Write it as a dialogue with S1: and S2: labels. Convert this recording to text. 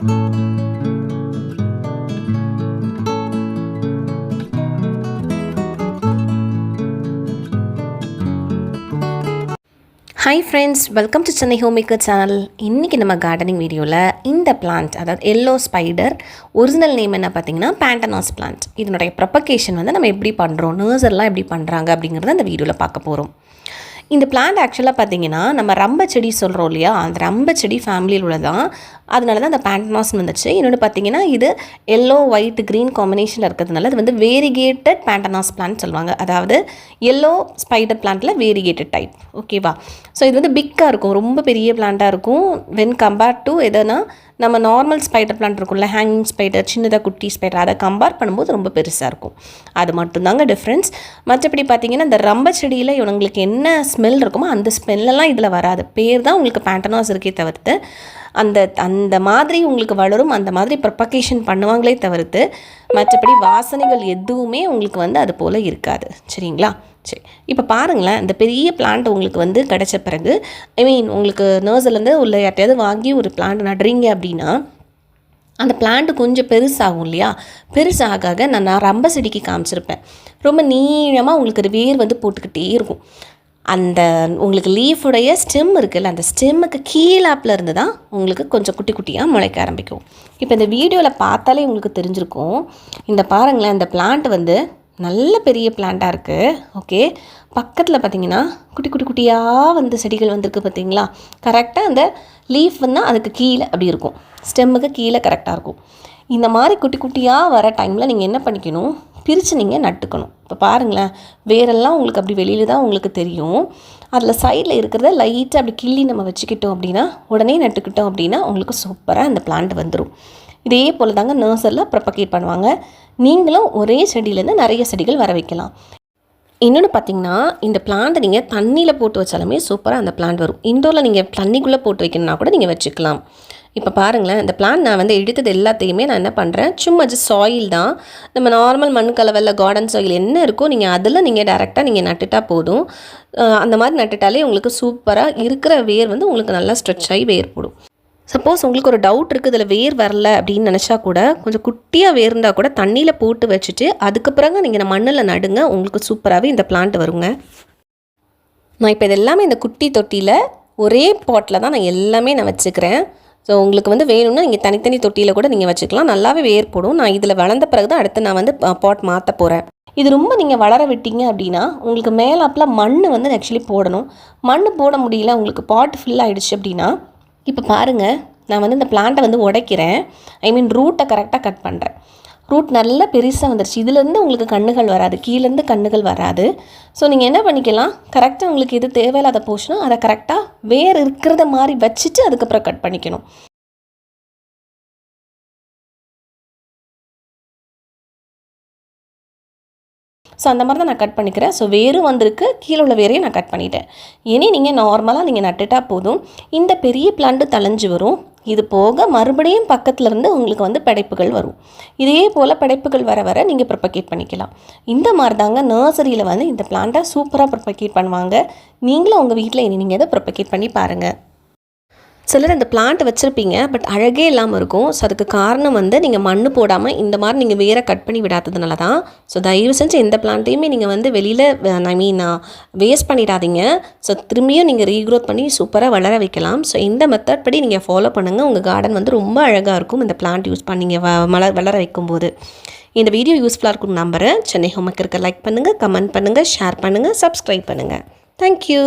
S1: Hi friends welcome to Chennai homemaker channel இன்றைக்கி நம்ம gardening வீடியோவில் இந்த பிளான்ட் அதாவது எல்லோ ஸ்பைடர் ஒரிஜினல் நேம் என்ன பார்த்தீங்கன்னா பேண்டனாஸ் பிளான்ட் இதனுடைய ப்ரொபகேஷன் வந்து நம்ம எப்படி பண்ணுறோம் நர்சர்லாம் எப்படி பண்ணுறாங்க அப்படிங்கிறத அந்த வீடியோவில் பார்க்க போகிறோம் இந்த பிளான்ட் ஆக்சுவலாக பார்த்தீங்கன்னா நம்ம ரம்ப செடி சொல்கிறோம் இல்லையா? அந்த ரம்ப செடி ஃபேமிலியில் உள்ளதான். அதனால தான் அந்த பேண்டனாஸ் வந்துச்சு. இன்னொன்று பார்த்தீங்கன்னா இது எல்லோ ஒயிட் க்ரீன் காம்பினேஷனில் இருக்கிறதுனால இது வந்து வேரிகேட்டட் பேண்டனாஸ் பிளான்ட் சொல்லுவாங்க. அதாவது எல்லோ ஸ்பைடர் பிளான்ட்டில் வேரிகேட்டட் டைப் ஓகேவா ஸோ இது வந்து பிக்காக இருக்கும். ரொம்ப பெரிய பிளான்ட்டாக இருக்கும். வென் கம்பேர்ட் டு எதனா நம்ம நார்மல் ஸ்பைடர் பிளான்ட் இருக்கும்ல ஹேங்கிங் ஸ்பைடர் சின்னதாக குட்டி ஸ்பைடர் அதை கம்பேர் பண்ணும்போது ரொம்ப பெருசாக இருக்கும். அது மட்டும்தாங்க டிஃப்ரென்ஸ் மற்றபடி பார்த்தீங்கன்னா இந்த ரம்ப செடியில் இவங்களுக்கு என்ன ஸ்மெல் இருக்குமோ அந்த ஸ்மெல்லெல்லாம் இதில் வராது. பேர் தான் உங்களுக்கு பேண்டனாஸ் இருக்கே தவிர்த்து அந்த அந்த மாதிரி உங்களுக்கு வளரும் அந்த மாதிரி ப்ரொபகேஷன் பண்ணுவாங்களே தவிர்த்து மற்றபடி வாசனைகள் எதுவுமே உங்களுக்கு வந்து அது போல் இருக்காது. சரிங்களா? சரி. இப்போ பாருங்களேன் இந்த பெரிய பிளான்ட் உங்களுக்கு வந்து கிடச்ச பிறகு ஐ மீன் உங்களுக்கு நர்சர்லேருந்து உள்ள யார்ட்டையாவது வாங்கி ஒரு பிளான்ட் நடுறீங்க அப்படின்னா அந்த பிளான்ட் கொஞ்சம் பெருசாகும் இல்லையா? பெருசாக ஆக நான் நான் ரம்ப செடிக்கு காமிச்சிருப்பேன். ரொம்ப நீளமாக உங்களுக்கு ஒரு வேர் வந்து போட்டுக்கிட்டே இருக்கும். அந்த உங்களுக்கு லீஃபுடைய ஸ்டெம் இருக்குல்ல அந்த ஸ்டெம்முக்கு கீழாப்பில் இருந்து தான் உங்களுக்கு கொஞ்சம் குட்டி குட்டியாக முளைக்க ஆரம்பிக்கும். இப்போ இந்த வீடியோவில் பார்த்தாலே உங்களுக்கு தெரிஞ்சிருக்கும். இந்த பாருங்களேன் இந்த பிளான்ட் வந்து நல்ல பெரிய பிளான்ட்டாக இருக்குது ஓகே பக்கத்தில் பார்த்தீங்கன்னா குட்டி குட்டி குட்டியாக வந்து செடிகள் வந்திருக்கு பார்த்தீங்களா கரெக்டாக அந்த லீஃப் வந்து அதுக்கு கீழே அப்படி இருக்கும். ஸ்டெம்முக்கு கீழே கரெக்டாக இருக்கும். இந்த மாதிரி குட்டி குட்டியாக வர டைமில் நீங்கள் என்ன பண்ணிக்கணும்? பிரித்து நீங்கள் நட்டுக்கணும். இப்போ பாருங்களேன் வேரெல்லாம் உங்களுக்கு அப்படி வெளியில் தான் உங்களுக்கு தெரியும். அதில் சைடில் இருக்கிறத லைட்டாக அப்படி கிள்ளி நம்ம வச்சுக்கிட்டோம் அப்படின்னா உடனே நட்டுக்கிட்டோம் அப்படின்னா உங்களுக்கு சூப்பராக அந்த பிளான்ட் வந்துடும் இதே போல் தாங்க நர்சரில் ப்ரப்பகேட் பண்ணுவாங்க. நீங்களும் ஒரே செடியிலேருந்து நிறைய செடிகள் வர வைக்கலாம். இன்னொன்று பார்த்தீங்கன்னா இந்த பிளான்ட்டை நீங்கள் தண்ணியில் போட்டு வச்சாலுமே சூப்பராக அந்த பிளான்ட் வரும். இண்டோரில் நீங்கள் தண்ணிக்குள்ளே போட்டு வைக்கணும்னா கூட நீங்கள் வச்சுக்கலாம். இப்போ பாருங்களேன் இந்த பிளான் நான் வந்து எடுத்தது எல்லாத்தையுமே நான் என்ன பண்ணுறேன் சும்மா ஜஸ்ட் சாயில் தான். நம்ம நார்மல் மண் கலவையில் கார்டன் சாயில் என்ன இருக்கோ நீங்கள் அதில் நீங்கள் டேரெக்டாக நீங்கள் நட்டுட்டால் போதும். அந்த மாதிரி நட்டுட்டாலே உங்களுக்கு சூப்பராக இருக்கிற வேர் வந்து உங்களுக்கு நல்லா ஸ்ட்ரெச் ஆகி வேர் போடும். சப்போஸ் உங்களுக்கு ஒரு டவுட் இருக்குது இதில் வேர் வரல அப்படின்னு நினச்சா கூட கொஞ்சம் குட்டியாக வேர் இருந்தால் கூட தண்ணியில் போட்டு வச்சுட்டு அதுக்கப்புறங்க நீங்கள் மண்ணில் நடுங்க உங்களுக்கு சூப்பராகவே இந்த பிளான்ட் வருங்க. நான் இப்போ இது எல்லாமே இந்த குட்டி தொட்டியில் ஒரே பாட்டில் தான் நான் எல்லாமே நான் வச்சுக்கிறேன். ஸோ உங்களுக்கு வந்து வேணும்னா நீங்கள் தனித்தனி தொட்டியில் கூட நீங்கள் வச்சுக்கலாம். நல்லாவே வேர் போடும். நான் இதில் வளர்ந்த பிறகு தான் அடுத்து நான் வந்து பாட் மாற்ற போகிறேன் இது ரொம்ப நீங்கள் வளர விட்டீங்க அப்படின்னா உங்களுக்கு மேலாப்பில் மண் வந்து ஆக்சுவலி போடணும். மண் போட முடியல உங்களுக்கு பாட் ஃபில் ஆகிடுச்சு அப்படின்னா இப்போ பாருங்கள் நான் வந்து இந்த பிளான்ட்டை வந்து உடைக்கிறேன். ஐ மீன் ரூட்டை கரெக்டாக கட் பண்ணுறேன் ரூட் நல்லா பெருசாக வந்துருச்சு. இதுலேருந்து உங்களுக்கு கண்ணுகள் வராது. கீழேருந்து கண்ணுகள் வராது. ஸோ நீங்கள் என்ன பண்ணிக்கலாம்? கரெக்டாக உங்களுக்கு எது தேவையில்லாத போச்சுன்னா அதை கரெக்டாக வேர் இருக்கிறத மாதிரி வச்சுட்டு அதுக்கப்புறம் கட் பண்ணிக்கணும். ஸோ அந்த மாதிரி தான் நான் கட் பண்ணிக்கிறேன். ஸோ வேரும் வந்திருக்கு. கீழே உள்ள வேரையும் நான் கட் பண்ணிட்டேன். இனி நீங்கள் நார்மலாக நீங்கள் நட்டுட்டா போதும். இந்த பெரிய பிளான்ட்டு தளைஞ்சு வரும். இது போக மறுபடியும் பக்கத்தில் இருந்து உங்களுக்கு வந்து படைப்புகள் வரும். இதே போல் படைப்புகள் வர வர நீங்கள் ப்ரொபகேட் பண்ணிக்கலாம். இந்த மாதிரி தாங்க நர்சரியில் வந்து இந்த பிளான்ட்டை சூப்பராக ப்ரொபகேட் பண்ணுவாங்க. நீங்களும் உங்கள் வீட்டில் இனி நீங்கள் இதை ப்ரொபகேட் பண்ணி பாருங்கள் சிலர் அந்த பிளான்ட் வச்சுருப்பீங்க பட் அழகே இல்லாமல் இருக்கும். ஸோ அதுக்கு காரணம் வந்து நீங்கள் மண் போடாமல் இந்த மாதிரி நீங்கள் வேற கட் பண்ணி விடாததுனால தான் ஸோ தயவு செஞ்சு எந்த பிளான்ட்டையுமே நீங்கள் வந்து வெளியில் ஐ மீன் வேஸ்ட் பண்ணிடாதீங்க. ஸோ திரும்பியும் நீங்கள் ரீக்ரோத் பண்ணி சூப்பராக வளர வைக்கலாம். ஸோ இந்த மெத்தட் படி நீங்கள் ஃபாலோ பண்ணுங்கள் உங்கள் கார்டன் வந்து ரொம்ப அழகாக இருக்கும் இந்த பிளான்ட் யூஸ் பண்ணிங்க வ மலர் வளர வைக்கும்போது. இந்த வீடியோ யூஸ்ஃபுல்லாக இருக்கும் நம்புறேன். சென்னை ஹோமக்கு இருக்க லைக் பண்ணுங்கள் கமெண்ட் பண்ணுங்கள் ஷேர் பண்ணுங்கள் சப்ஸ்கிரைப் பண்ணுங்கள் தேங்க்யூ